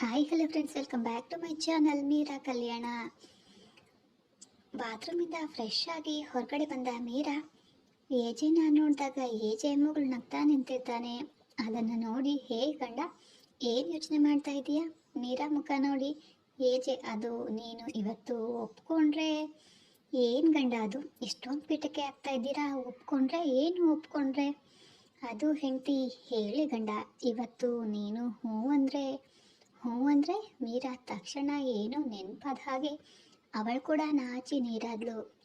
Hi hello friends welcome back to my channel Meera Kalyana ಬಾತ್ರೂಮಿಂದ fresh ಆಗಿ ಹೊರಗಡೆ ಬಂದ ಮೀರಾ ಏಜೆನ ನೋಡಿದಾಗ ಏಜೆ ಮಗಳು ನಗ್ತಾ ನಿಂತಿದ್ದಾನೆ ಅದನ್ನು ನೋಡಿ, ಹೇ ಗಂಡ, ಏನು ಯೋಚನೆ ಮಾಡ್ತಾ ಇದೀಯಾ? ಮೀರಾ ಮುಖ ನೋಡಿ ಏಜೆ ಅದು ನೀನು ಇವತ್ತು ಒಪ್ಕೊಂಡ್ರೆ ಏನು ಗಂಡ ಅದು? ಇಷ್ಟೊಂದು ಪೀಠಕ್ಕೆ ಆಗ್ತಾ ಇದ್ದೀರಾ? ಒಪ್ಕೊಂಡ್ರೆ ಏನು ಒಪ್ಕೊಂಡ್ರೆ? ಅದು ಹೆಂಡತಿ, ಹೇಳಿ ಗಂಡ, ಇವತ್ತು ನೀನು ಹ್ಞೂ ಅಂದರೆ ಹ್ಞೂ ಅಂದರೆ ಮೀರಾ ತಕ್ಷಣ ಏನೋ ನೆನಪಾದ ಹಾಗೆ ಅವಳು ಕೂಡ ನಾಚಿ ನೀರಾದ್ಲು.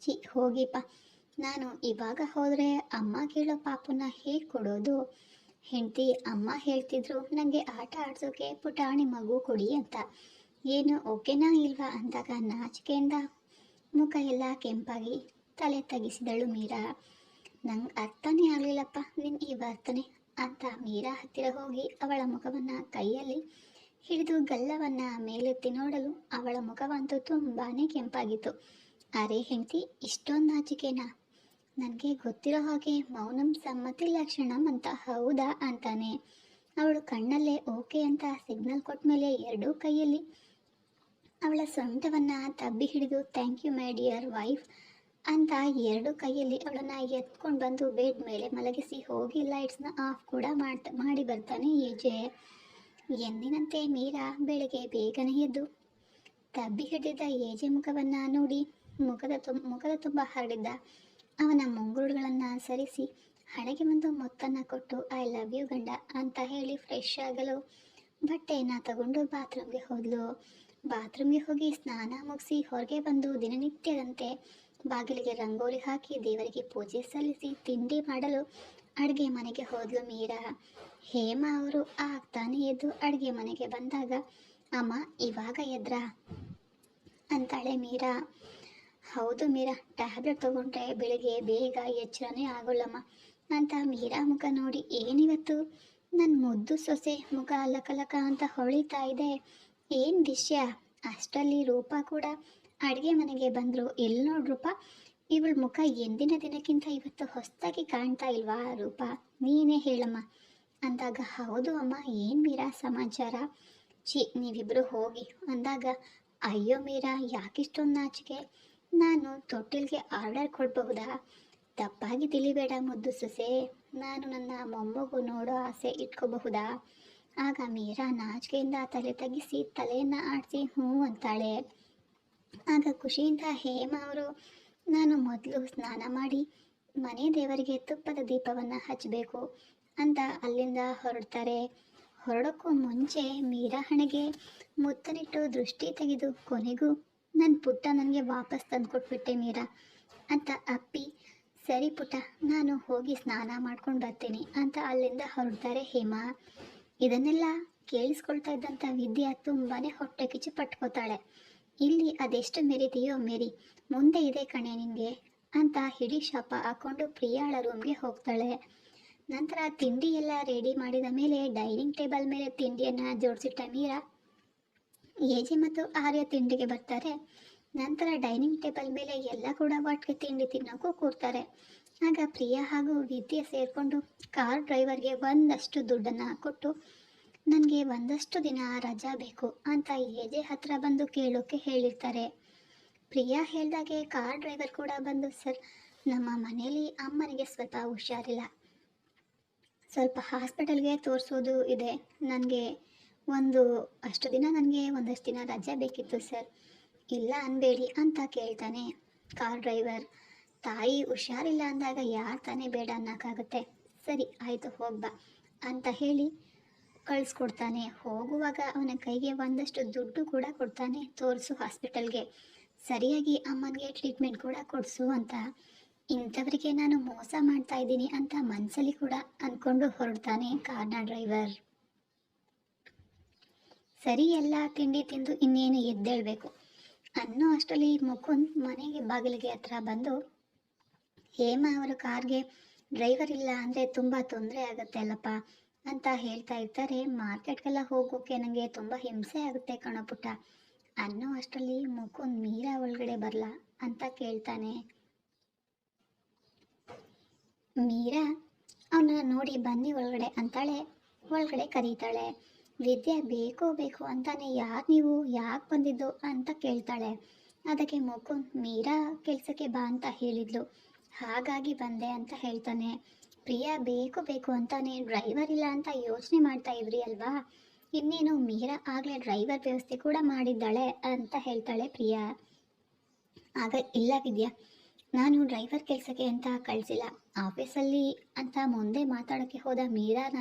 ಚಿ ಹೋಗಿಪ್ಪ. ನಾನು ಇವಾಗ ಹೋದರೆ ಅಮ್ಮ ಕೇಳೋ ಪಾಪನ ಹೇಗೆ ಕೊಡೋದು? ಹೆಂಡತಿ ಅಮ್ಮ ಹೇಳ್ತಿದ್ರು ನನಗೆ ಆಟ ಆಡ್ಸೋಕೆ ಪುಟಾಣಿ ಮಗು ಕೊಡಿ ಅಂತ. ಏನು, ಓಕೆನಾ ಇಲ್ವಾ? ಅಂದಾಗ ನಾಚಿಕೆಯಿಂದ ಮುಖ ಎಲ್ಲ ಕೆಂಪಾಗಿ ತಲೆ ತಗ್ಗಿಸಿದಳು ಮೀರಾ. ನಂಗೆ ಅರ್ಥನೇ ಆಗಲಿಲ್ಲಪ್ಪ ನಿನ್ನ ಈ ವರ್ತನೆ. ಅಂತ ಮೀರಾ ಹತ್ತಿರ ಹೋಗಿ ಅವಳ ಮುಖವನ್ನು ಕೈಯಲ್ಲಿ ಹಿಡಿದು ಗಲ್ಲವನ್ನು ಮೇಲೆತ್ತಿ ನೋಡಲು ಅವಳ ಮುಖವಂತೂ ತುಂಬಾ ಕೆಂಪಾಗಿತ್ತು. ಅರೆ ಹೆಂಡತಿ, ಇಷ್ಟೊಂದು ನಾಚಿಕೆನಾ? ನನಗೆ ಗೊತ್ತಿರೋ ಹಾಗೆ ಮೌನಂ ಸಮ್ಮತಿ ಲಕ್ಷಣಂ ಅಂತ ಹೌದಾ ಅಂತಾನೆ. ಅವಳು ಕಣ್ಣಲ್ಲೇ ಓಕೆ ಅಂತ ಸಿಗ್ನಲ್ ಕೊಟ್ಟ ಮೇಲೆ ಎರಡೂ ಕೈಯಲ್ಲಿ ಅವಳ ಸೊಂಟವನ್ನು ತಬ್ಬಿ ಹಿಡಿದು, thank you my dear wife ಅಂತ ಎರಡು ಕೈಯಲ್ಲಿ ಅವಳನ್ನು ಎತ್ಕೊಂಡು ಬಂದು ಬೆಡ್ ಮೇಲೆ ಮಲಗಿಸಿ ಹೋಗಿ ಲೈಟ್ಸ್ನ ಆಫ್ ಕೂಡ ಮಾಡ್ತಾ, ಮಾಡಿ ಬರ್ತಾನೆ ಈಜೆ ಎಂದಿನಂತೆ ಮೀರಾ ಬೆಳಗ್ಗೆ ಬೇಗನೆ ಎದ್ದು ತಬ್ಬಿ ಹಿಡಿದ ಏಜೆ ಮುಖವನ್ನು ನೋಡಿ ಮುಖದ ತುಂ, ಮುಖದ ತುಂಬ ಹರಡಿದ್ದ. ಅವನ ಮುಂಗುರುಗಳನ್ನು ಸರಿಸಿ ಹಣೆಗೆ ಒಂದು ಮೊತ್ತನ್ನು ಕೊಟ್ಟು ಐ ಲವ್ ಯು ಗಂಡ ಅಂತ ಹೇಳಿ ಫ್ರೆಶ್ ಆಗಲು ಬಟ್ಟೆಯನ್ನು ತಗೊಂಡು ಬಾತ್ರೂಮ್ಗೆ ಹೋದ್ಲು. ಬಾತ್ರೂಮ್ಗೆ ಹೋಗಿ ಸ್ನಾನ ಮುಗಿಸಿ ಹೊರಗೆ ಬಂದು ದಿನನಿತ್ಯದಂತೆ ಬಾಗಿಲಿಗೆ ರಂಗೋಲಿ ಹಾಕಿ ದೇವರಿಗೆ ಪೂಜೆ ಸಲ್ಲಿಸಿ ತಿಂಡಿ ಮಾಡಲು ಅಡುಗೆ ಮನೆಗೆ ಹೋದ್ಲು ಮೀರಾ. ಹೇಮ ಅವರು ಆಗ್ತಾನೆ ಎದ್ದು ಅಡುಗೆ ಮನೆಗೆ ಬಂದಾಗ, ಅಮ್ಮ, ಇವಾಗ ಎದ್ರ? ಅಂತಾಳೆ ಮೀರಾ. ಹೌದು ಮೀರಾ, ಟ್ಯಾಬ್ಲೆಟ್ ತಗೊಂಡ್ರೆ ಬೆಳಿಗ್ಗೆ ಬೇಗ ಎಚ್ಚರನೇ ಆಗೋಲ್ಲಮ್ಮ ಅಂತ ಮೀರಾ ಮುಖ ನೋಡಿ, ಏನಿವತ್ತು? ನನ್ನ ಮುದ್ದು ಸೊಸೆ ಮುಖ ಲಕಲಕ ಅಂತ ಹೊಳಿತಾ ಇದೆ. ಏನು ವಿಷಯ ಅಷ್ಟರಲ್ಲಿ ರೂಪ ಕೂಡ ಅಡುಗೆ ಮನೆಗೆ ಬಂದರು ಎಲ್ಲಿ ನೋಡ್ರಪ್ಪ ರೂಪ? ಇವಳ ಮುಖ ಎಂದಿನ ದಿನಕ್ಕಿಂತ ಇವತ್ತು ಹೊಸದಾಗಿ ಕಾಣ್ತಾ ಇಲ್ವಾ ರೂಪ? ನೀನೇ ಹೇಳಮ್ಮ. ಅಂದಾಗ, ಹೌದು ಅಮ್ಮ, ಏನು ಮೀರಾ ಸಮಾಚಾರ? ಚಿ ನೀವಿಬ್ಬರು ಹೋಗಿ. ಅಂದಾಗ, ಅಯ್ಯೋ ಮೀರಾ, ಯಾಕಿಷ್ಟೊಂದು ನಾಚಿಕೆ? ನಾನು ತೊಟ್ಟಿಲ್ಗೆ ಆರ್ಡರ್ ಕೊಡಬಹುದಾ? ತಪ್ಪಾಗಿ ತಿಳಿಬೇಡ ಮುದ್ದು ಸೊಸೆ. ನಾನು ನನ್ನ ಮೊಮ್ಮಗು ನೋಡೋ ಆಸೆ ಇಟ್ಕೋಬಹುದಾ? ಆಗ ಮೀರಾ ನಾಚಿಕೆಯಿಂದ ತಲೆ ತಗ್ಗಿಸಿ ತಲೆಯನ್ನು ಆಡಿಸಿ ಹ್ಞೂ ಅಂತಾಳೆ. ಆಗ ಖುಷಿಯಿಂದ ಹೇಮ ಅವರು, ನಾನು ಮೊದಲು ಸ್ನಾನ ಮಾಡಿ ಮನೆ ದೇವರಿಗೆ ತುಪ್ಪದ ದೀಪವನ್ನು ಹಚ್ಚಬೇಕು ಅಂತ ಅಲ್ಲಿಂದ ಹೊರಡ್ತಾರೆ. ಹೊರಡೋಕ್ಕೂ ಮುಂಚೆ ಮೀರಾ ಹಣೆಗೆ ಮುತ್ತನಿಟ್ಟು ದೃಷ್ಟಿ ತೆಗೆದು, ಕೊನೆಗೂ ನನ್ನ ಪುಟ್ಟ ನನಗೆ ವಾಪಸ್ ತಂದುಕೊಟ್ಬಿಟ್ಟೆ ಮೀರಾ ಅಂತ ಅಪ್ಪಿ, ಸರಿ ಪುಟ್ಟ, ನಾನು ಹೋಗಿ ಸ್ನಾನ ಮಾಡ್ಕೊಂಡು ಬರ್ತೀನಿ ಅಂತ ಅಲ್ಲಿಂದ ಹೊರಡ್ತಾರೆ ಹೇಮಾ. ಇದನ್ನೆಲ್ಲ ಕೇಳಿಸ್ಕೊಳ್ತಾ ಇದ್ದಂಥ ವಿದ್ಯಾ ತುಂಬಾ ಹೊಟ್ಟೆ ಕಿಚ್ಚು ಪಟ್ಕೋತಾಳೆ. ಇಲ್ಲಿ ಅದೆಷ್ಟು ಮೆರಿದೆಯೋ ಮೆರಿ, ಮುಂದೆ ಇದೆ ಕಣೆ ನಿನಗೆ ಅಂತ ಹಿಡಿ ಶಾಪ ಹಾಕೊಂಡು ಪ್ರಿಯಾಳ ರೂಮ್ಗೆ ಹೋಗ್ತಾಳೆ. ನಂತರ ತಿಂಡಿ ಎಲ್ಲ ರೆಡಿ ಮಾಡಿದ ಮೇಲೆ ಡೈನಿಂಗ್ ಟೇಬಲ್ ಮೇಲೆ ತಿಂಡಿಯನ್ನು ಜೋಡಿಸಿಟ್ಟ ಮೀರಾ ಏಜೆ ಮತ್ತು ಆರ್ಯ ತಿಂಡಿಗೆ ಬರ್ತಾರೆ. ನಂತರ ಡೈನಿಂಗ್ ಟೇಬಲ್ ಮೇಲೆ ಎಲ್ಲ ಕೂಡ ಒಟ್ಟಿಗೆ ತಿಂಡಿ ತಿನ್ನೋಕ್ಕೂ ಕೂರ್ತಾರೆ. ಆಗ ಪ್ರಿಯಾ ಹಾಗೂ ವಿದ್ಯೆ ಸೇರಿಕೊಂಡು ಕಾರ್ ಡ್ರೈವರ್ಗೆ ಒಂದಷ್ಟು ದುಡ್ಡನ್ನು ಕೊಟ್ಟು ನನಗೆ ಒಂದಷ್ಟು ದಿನ ರಜಾ ಬೇಕು ಅಂತ ಎದೆ ಹತ್ರ ಬಂದು ಕೇಳೋಕೆ ಹೇಳಿರ್ತಾರೆ. ಪ್ರಿಯಾ ಹೇಳ್ದಾಗೆ ಕಾರ್ ಡ್ರೈವರ್ ಕೂಡ ಬಂದು, ಸರ್, ನಮ್ಮ ಮನೇಲಿ ಅಮ್ಮನಿಗೆ ಸ್ವಲ್ಪ ಹುಷಾರಿಲ್ಲ. ಸ್ವಲ್ಪ ಹಾಸ್ಪಿಟಲ್ಗೆ ತೋರಿಸೋದು ಇದೆ. ನನಗೆ ಒಂದು, ಅಷ್ಟು ದಿನ ನನಗೆ ಒಂದಷ್ಟು ದಿನ ರಜೆ ಬೇಕಿತ್ತು, ಸರ್. ಇಲ್ಲ ಅನ್ಬೇಡಿ ಅಂತ ಕೇಳ್ತಾನೆ ಕಾರ್ ಡ್ರೈವರ್. ತಾಯಿ ಹುಷಾರಿಲ್ಲ ಅಂದಾಗ ಯಾರು ತಾನೇ ಬೇಡ ಅನ್ನೋಕ್ಕಾಗುತ್ತೆ. ಸರಿ, ಆಯಿತು, ಹೋಗ್ಬಾ, ಅಂತ ಹೇಳಿ ಕಳಿಸ್ಕೊಡ್ತಾನೆ. ಹೋಗುವಾಗ ಅವನ ಕೈಗೆ ಒಂದಷ್ಟು ದುಡ್ಡು ಕೂಡ ಕೊಡ್ತಾನೆ. ತೋರಿಸು ಹಾಸ್ಪಿಟಲ್ಗೆ. ಸರಿಯಾಗಿ ಅಮ್ಮನಿಗೆ ಟ್ರೀಟ್ಮೆಂಟ್ ಕೂಡ ಕೊಡಿಸು ಅಂತ. ಇಂಥವರಿಗೆ ನಾನು ಮೋಸ ಮಾಡ್ತಾ ಇದ್ದೀನಿ ಅಂತ ಮನಸ್ಸಲ್ಲಿ ಕೂಡ ಅಂದ್ಕೊಂಡು ಹೊರಡ್ತಾನೆ ಕಾರ್ನ ಡ್ರೈವರ್. ಸರಿ, ಎಲ್ಲ ತಿಂಡಿ ತಿಂದು ಇನ್ನೇನು ಎದ್ದೇಳಬೇಕು? ಅನ್ನೋ ಅಷ್ಟರಲ್ಲಿ ಮುಕುಂದ್ ಮನೆಗೆ ಬಾಗಿಲಿಗೆ ಹತ್ರ ಬಂದು, ಹೇಮ, ಅವರು ಕಾರ್ಗೆ ಡ್ರೈವರ್ ಇಲ್ಲ ಅಂದರೆ ತುಂಬ ತೊಂದರೆ ಆಗುತ್ತೆ ಅಲ್ಲಪ್ಪ. ಅಂತ ಹೇಳ್ತಾ ಇರ್ತಾರೆ. ಮಾರ್ಕೆಟ್ಗೆಲ್ಲ ಹೋಗೋಕೆ ನನಗೆ ತುಂಬ ಹಿಂಸೆ ಆಗುತ್ತೆ ಕಣೋ ಪುಟ್ಟ. ಅನ್ನೋ ಅಷ್ಟರಲ್ಲಿ ಮುಕುಂದ್ ಮೀರಾ ಒಳಗಡೆ ಬರಲ್ಲ ಅಂತ ಕೇಳ್ತಾನೆ. ಮೀರಾ ಅವನನ್ನ ನೋಡಿ ಬನ್ನಿ ಒಳಗಡೆ ಅಂತಾಳೆ. ಒಳಗಡೆ ಕರೀತಾಳೆ. ವಿದ್ಯೆ ಬೇಕೋ ಬೇಕು ಅಂತಾನೆ ಯಾರು ನೀವು, ಯಾಕೆ ಬಂದಿದ್ದು ಅಂತ ಕೇಳ್ತಾಳೆ. ಅದಕ್ಕೆ ಮುಕುಂದ್ ಮೀರಾ ಕೆಲಸಕ್ಕೆ ಬಾ ಅಂತ ಹೇಳಿದ್ಲು. ಹಾಗಾಗಿ ಬಂದೆ ಅಂತ ಹೇಳ್ತಾನೆ. ಪ್ರಿಯಾ, ಬೇಕು ಬೇಕು ಅಂತಾನೆ ಡ್ರೈವರ್ ಇಲ್ಲ ಅಂತ ಯೋಚನೆ ಮಾಡ್ತಾ ಇದ್ರಿ ಅಲ್ವಾ? ಇನ್ನೇನು ಮೀರಾ ಆಗಲೇ ಡ್ರೈವರ್ ವ್ಯವಸ್ಥೆ ಕೂಡ ಮಾಡಿದ್ದಾಳೆ ಅಂತ ಹೇಳ್ತಾಳೆ ಪ್ರಿಯಾ. ಆಗ, ಇಲ್ಲ ವಿದ್ಯಾ, ನಾನು ಡ್ರೈವರ್ ಕೆಲಸಕ್ಕೆ ಅಂತ ಕಳಿಸಿಲ್ಲ. ಆಫೀಸಲ್ಲಿ ಅಂತ ಮುಂದೆ ಮಾತಾಡೋಕ್ಕೆ ಹೋದ ಮೀರಾನ,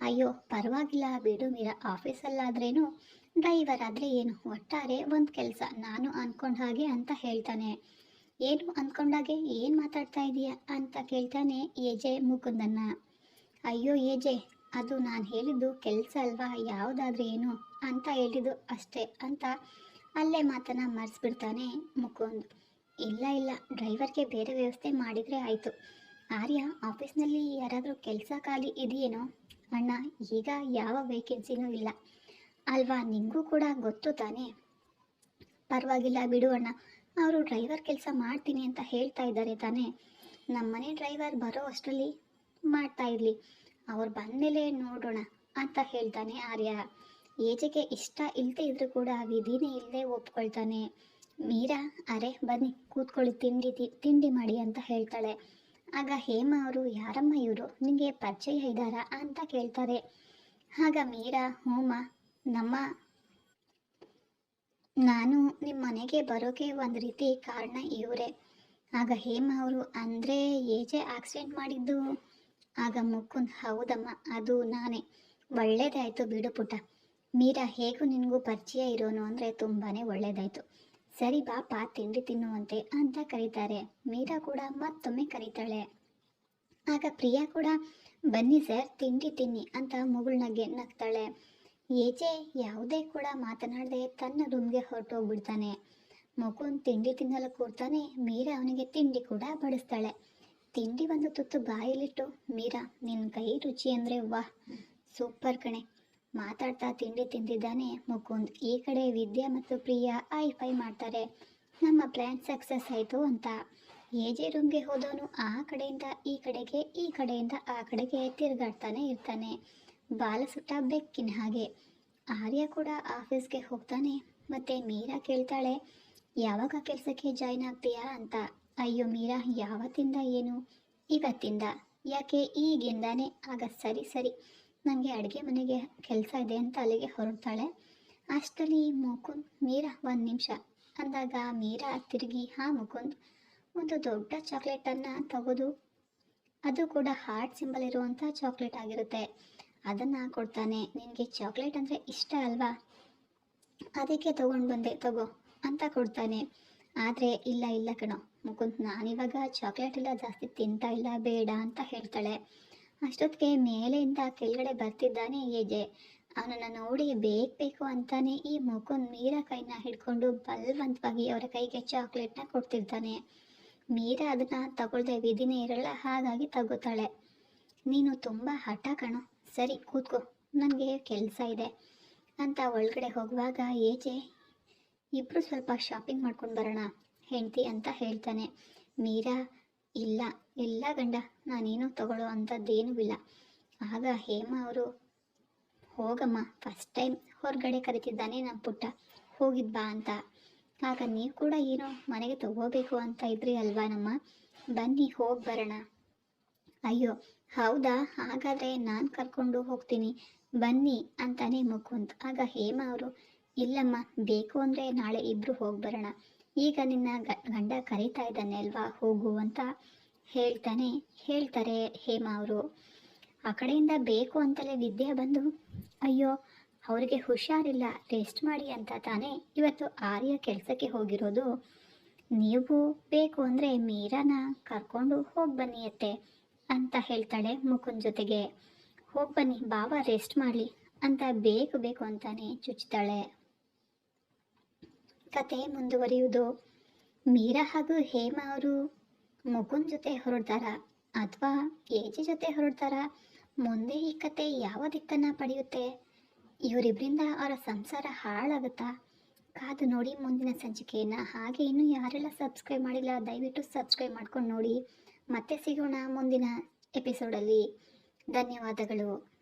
ಅಯ್ಯೋ, ಪರವಾಗಿಲ್ಲ ಬಿಡು ಮೀರಾ ಆಫೀಸಲ್ಲಾದ್ರೇನು ಡ್ರೈವರ್ ಆದರೆ ಏನು, ಒಟ್ಟಾರೆ ಒಂದು ಕೆಲಸ, ನಾನು ಅನ್ಕೊಂಡ ಹಾಗೆ ಅಂತ ಹೇಳ್ತಾನೆ. ಏನು ಅಂದ್ಕೊಂಡಾಗೆ ಏನು ಮಾತಾಡ್ತಾ ಇದೀಯ ಅಂತ ಕೇಳ್ತಾನೆ ಎಜೆ ಮುಕುಂದನ್ನ. ಅಯ್ಯೋ ಎಜೆ, ಅದು ನಾನು ಹೇಳಿದ್ದು ಕೆಲಸ ಅಲ್ವಾ, ಯಾವುದಾದ್ರೆ ಏನು ಅಂತ ಹೇಳಿದ್ದು ಅಷ್ಟೇ ಅಂತ ಅಲ್ಲೇ ಮಾತನ್ನ ಮರೆಸ್ಬಿಡ್ತಾನೆ ಮುಕುಂದ್. ಇಲ್ಲ ಇಲ್ಲ, ಡ್ರೈವರ್ಗೆ ಬೇರೆ ವ್ಯವಸ್ಥೆ ಮಾಡಿದರೆ ಆಯಿತು. ಆರ್ಯ, ಆಫೀಸ್ನಲ್ಲಿ ಯಾರಾದರೂ ಕೆಲಸ ಖಾಲಿ ಇದೆಯೇನೋ? ಅಣ್ಣ, ಈಗ ಯಾವ ವೇಕೆನ್ಸಿನೂ ಇಲ್ಲ. ಅಲ್ವಾ, ನಿಂಗೂ ಕೂಡ ಗೊತ್ತು ತಾನೇ? ಪರವಾಗಿಲ್ಲ ಬಿಡು ಅಣ್ಣ. ಅವರು ಡ್ರೈವರ್ ಕೆಲಸ ಮಾಡ್ತೀನಿ ಅಂತ ಹೇಳ್ತಾ ಇದ್ದಾರೆ ತಾನೇ. ನಮ್ಮನೆ ಡ್ರೈವರ್ ಬರೋ ಅಷ್ಟರಲ್ಲಿ ಮಾಡ್ತಾ ಇರಲಿ. ಅವ್ರು ಬಂದಮೇಲೆ ನೋಡೋಣ ಅಂತ ಹೇಳ್ತಾನೆ ಆರ್ಯ. ಏಜೆಗೆ ಇಷ್ಟ ಇಲ್ಲದೆ ಇದ್ರೂ ಕೂಡ ವಿಧಿನೇ ಇಲ್ಲದೆ ಒಪ್ಕೊಳ್ತಾನೆ. ಮೀರಾ, ಅರೆ, ಬನ್ನಿ, ಕೂತ್ಕೊಳ್ಳಿ, ತಿಂಡಿ ತಿಂಡಿ ಮಾಡಿ ಅಂತ ಹೇಳ್ತಾಳೆ. ಆಗ ಹೇಮ ಅವರು, ಯಾರಮ್ಮ ಇವರು? ನಿಮಗೆ ಪರಿಚಯ ಇದ್ದಾರಾ? ಅಂತ ಕೇಳ್ತಾರೆ. ಆಗ ಮೀರಾ, ಹೋಮ, ನಮ್ಮ ನಾನು ನಿಮ್ಮ ಮನೆಗೆ ಬರೋಕೆ ಒಂದು ರೀತಿ ಕಾರಣ ಇವರೇ. ಆಗ ಹೇಮ ಅವರು ಅಂದರೆ ಏಜೆ ಆಕ್ಸಿಡೆಂಟ್ ಮಾಡಿದ್ದು? ಆಗ ಮುಕುಂದ್, ಹೌದಮ್ಮ, ಅದು ನಾನೇ. ಒಳ್ಳೇದಾಯ್ತು ಬಿಡು ಪುಟ ಮೀರಾ, ಹೇಗೂ ನಿನಗೂ ಪರಿಚಯ ಇರೋನು ಅಂದರೆ ತುಂಬಾನೇ ಒಳ್ಳೇದಾಯಿತು. ಸರಿ ಬಾಪ ತಿಂಡಿ ತಿನ್ನುವಂತೆ ಅಂತ ಕರೀತಾರೆ. ಮೀರಾ ಕೂಡ ಮತ್ತೊಮ್ಮೆ ಕರೀತಾಳೆ. ಆಗ ಪ್ರಿಯಾ ಕೂಡ, ಬನ್ನಿ ಸರ್, ತಿಂಡಿ ತಿನ್ನಿ ಅಂತ ಮುಗುಳ್ನಗೆ ನಗ್ತಾಳೆ. ಏಜೆ ಯಾವುದೇ ಕೂಡ ಮಾತನಾಡದೆ ತನ್ನ ರೂಮ್ಗೆ ಹೊರಟೋಗ್ಬಿಡ್ತಾನೆ. ಮುಕುಂದ್ ತಿಂಡಿ ತಿನ್ನಲು ಕೂಡ್ತಾನೆ ಮೀರಾ ಅವನಿಗೆ ತಿಂಡಿ ಕೂಡ ಬಡಿಸ್ತಾಳೆ. ತಿಂಡಿ ಒಂದು ತುತ್ತು ಬಾಯಲ್ಲಿಟ್ಟು, ಮೀರಾ ನಿನ್ನ ಕೈ ರುಚಿ ಅಂದರೆ ವಾಹ್, ಸೂಪರ್ ಕಣೆ. ಮಾತಾಡ್ತಾ ತಿಂಡಿ ತಿಂದಿದ್ದಾನೆ ಮುಕುಂದ್. ಈ ಕಡೆ ವಿದ್ಯಾ ಮತ್ತು ಪ್ರಿಯಾ ಐ ಫೈ ಮಾಡ್ತಾರೆ. ನಮ್ಮ ಪ್ಲ್ಯಾನ್ ಸಕ್ಸಸ್ ಆಯಿತು ಅಂತ. ಏಜೆ ರೂಮ್ಗೆ ಹೋದವನು ಆ ಕಡೆಯಿಂದ ಈ ಕಡೆಗೆ, ಈ ಕಡೆಯಿಂದ ಆ ಕಡೆಗೆ ತಿರುಗಾಡ್ತಾನೆ ಇರ್ತಾನೆ. ಬಾಲ ಸುಟ್ಟ ಬೆಕ್ಕಿನ ಹಾಗೆ. ಆರ್ಯ ಕೂಡ ಆಫೀಸ್ಗೆ ಹೋಗ್ತಾನೆ, ಮತ್ತೆ ಮೀರಾ ಕೇಳ್ತಾಳೆ, ಯಾವಾಗ ಕೆಲಸಕ್ಕೆ ಜಾಯ್ನ್ ಆಗ್ತೀಯಾ ಅಂತ? ಅಯ್ಯೋ ಮೀರಾ, ಯಾವತ್ತಿಂದ ಏನು? ಇವತ್ತಿಂದ. ಯಾಕೆ ಈಗಿಂದಾನೆ? ಆಗ ಸರಿ ಸರಿ. ನನಗೆ ಅಡುಗೆ ಮನೆಗೆ ಕೆಲಸ ಇದೆ ಅಂತ ಅಲ್ಲಿಗೆ ಹೊರಡ್ತಾಳೆ. ಅಷ್ಟರಲ್ಲಿ ಮುಕುಂದ್, ಮೀರಾ ಒಂದು ನಿಮಿಷ. ಅಂದಾಗ ಮೀರಾ ತಿರುಗಿ, ಹಾ ಮುಕುಂದ್, ಒಂದು ದೊಡ್ಡ ಚಾಕ್ಲೇಟನ್ನು ತಗೋದು. ಅದು ಕೂಡ ಹಾರ್ಟ್ ಸಿಂಬಲ್ ಇರುವಂಥ ಚಾಕ್ಲೇಟ್ ಆಗಿರುತ್ತೆ. ಅದನ್ನು ಕೊಡ್ತಾನೆ. ನಿನಗೆ ಚಾಕ್ಲೇಟ್ ಅಂದರೆ ಇಷ್ಟ ಅಲ್ವಾ? ಅದಕ್ಕೆ ತೊಗೊಂಡು ಬಂದೆ, ತಗೋ ಅಂತ ಕೊಡ್ತಾನೆ. ಆದರೆ ಇಲ್ಲ ಇಲ್ಲ ಕಣೋ, ಮುಕುಂದ್ ನಾನಿವಾಗ ಚಾಕ್ಲೇಟ್ ಎಲ್ಲ ಜಾಸ್ತಿ ತಿಂತಾ ಇಲ್ಲ, ಬೇಡ ಅಂತ ಹೇಳ್ತಾಳೆ. ಅಷ್ಟೊತ್ತಿಗೆ ಮೇಲೆಯಿಂದ ಕೆಳಗಡೆ ಬರ್ತಿದ್ದಾನೆ ಏಜೆ. ಅವನನ್ನು ನೋಡಿ ಬೇಕು ಬೇಕು ಅಂತಾನೆ ಈ ಮುಕುಂದ್ ಮೀರಾ ಕೈನ ಹಿಡ್ಕೊಂಡು ಬಲವಂತವಾಗಿ ಅವರ ಕೈಗೆ ಚಾಕ್ಲೇಟ್ನ ಕೊಡ್ತಿರ್ತಾನೆ. ಮೀರಾ ಅದನ್ನ ತಗೊಳ್ದೆ ವಿಧಿನೇ ಇರಲ್ಲ, ಹಾಗಾಗಿ ತಗೋತಾಳೆ. ನೀನು ತುಂಬ ಹಠ ಕಣೋ. ಸರಿ, ಕೂತ್ಕೋ. ನನಗೆ ಕೆಲಸ ಇದೆ. ಅಂತ ಒಳಗಡೆ ಹೋಗುವಾಗ ಏಜೆ ಇಬ್ಬರು ಸ್ವಲ್ಪ ಶಾಪಿಂಗ್ ಮಾಡ್ಕೊಂಡು ಬರೋಣ, ಹೆಂಡ್ತಿ ಅಂತ ಹೇಳ್ತಾನೆ. ಮೀರಾ, ಇಲ್ಲ ಇಲ್ಲ ಗಂಡ, ನಾನೇನು ತಗೊಳ್ಳೋ ಅಂಥದ್ದೇನೂ ಇಲ್ಲ. ಆಗ ಹೇಮ ಅವರು, ಹೋಗಮ್ಮ ಫಸ್ಟ್ ಟೈಮ್ ಹೊರಗಡೆ ಕರಿತಿದ್ದಾನೆ ನಮ್ಮ ಪುಟ್ಟ. ಹೋಗಿದ್ಬಾ ಅಂತ. ಆಗ ನೀವು ಕೂಡ ಏನೋ ಮನೆಗೆ ತಗೋಬೇಕು ಅಂತ ಇದ್ರಿ ಅಲ್ವಾ ನಮ್ಮ? ಬನ್ನಿ, ಹೋಗಿ ಬರೋಣ. ಅಯ್ಯೋ ಹೌದಾ? ಹಾಗಾದರೆ ನಾನು ಕರ್ಕೊಂಡು ಹೋಗ್ತೀನಿ. ಬನ್ನಿ ಅಂತಾನೆ ಮುಕುಂದ್. ಆಗ ಹೇಮ ಅವರು, ಇಲ್ಲಮ್ಮ, ಬೇಕು ಅಂದರೆ ನಾಳೆ ಇಬ್ಬರು ಹೋಗಿ ಬರೋಣ. ಈಗ ನಿನ್ನ ಗಂಡ ಕರೀತಾ ಇದ್ದಾನೆ ಅಲ್ವಾ ಹೋಗು ಅಂತ ಹೇಳ್ತಾನೆ, ಹೇಳ್ತಾರೆ ಹೇಮ ಅವರು. ಆ ಕಡೆಯಿಂದ ಬೇಕು ಅಂತಲೇ ವಿದ್ಯೆ ಬಂದು, ಅಯ್ಯೋ, ಅವರಿಗೆ ಹುಷಾರಿಲ್ಲ, ರೆಸ್ಟ್ ಮಾಡಿ ಅಂತ ತಾನೆ ಇವತ್ತು ಆರ್ಯ ಕೆಲಸಕ್ಕೆ ಹೋಗಿರೋದು. ನೀವು ಬೇಕು ಅಂದರೆ ಮೀರಾನ ಕರ್ಕೊಂಡು ಹೋಗಿ ಬನ್ನಿ ಅತ್ತೆ. ಅಂತ ಹೇಳ್ತಾಳೆ ಮುಕುಂದ್ ಜೊತೆಗೆ. ಹೋಗಿ ಬನ್ನಿ, ಬಾವ ರೆಸ್ಟ್ ಮಾಡಲಿ ಅಂತ ಬೇಕು ಬೇಕು ಅಂತಾನೆ ಚುಚ್ತಾಳೆ. ಕತೆ ಮುಂದುವರಿಯುವುದು. ಮೀರಾ ಹಾಗೂ ಹೇಮ ಅವರು ಮುಕುಂದ್ ಜೊತೆ ಹೊರಡ್ತಾರ ಅಥವಾ ಏಜಿ ಜೊತೆ ಹೊರಡ್ತಾರ? ಮುಂದೆ ಈ ಕತೆ ಯಾವ ದಿಕ್ಕನ್ನ ಪಡೆಯುತ್ತೆ? ಇವರಿಬ್ಬರಿಂದ ಅವರ ಸಂಸಾರ ಹಾಳಾಗುತ್ತಾ? ಕಾದು ನೋಡಿ ಮುಂದಿನ ಸಂಚಿಕೆಯನ್ನು. ಹಾಗೆ ಇನ್ನೂ ಯಾರೆಲ್ಲ ಸಬ್ಸ್ಕ್ರೈಬ್ ಮಾಡಿಲ್ಲ, ದಯವಿಟ್ಟು ಸಬ್ಸ್ಕ್ರೈಬ್ ಮಾಡ್ಕೊಂಡು ನೋಡಿ. ಮತ್ತೆ ಸಿಗೋಣ ಮುಂದಿನ ಎಪಿಸೋಡಲ್ಲಿ ಧನ್ಯವಾದಗಳು.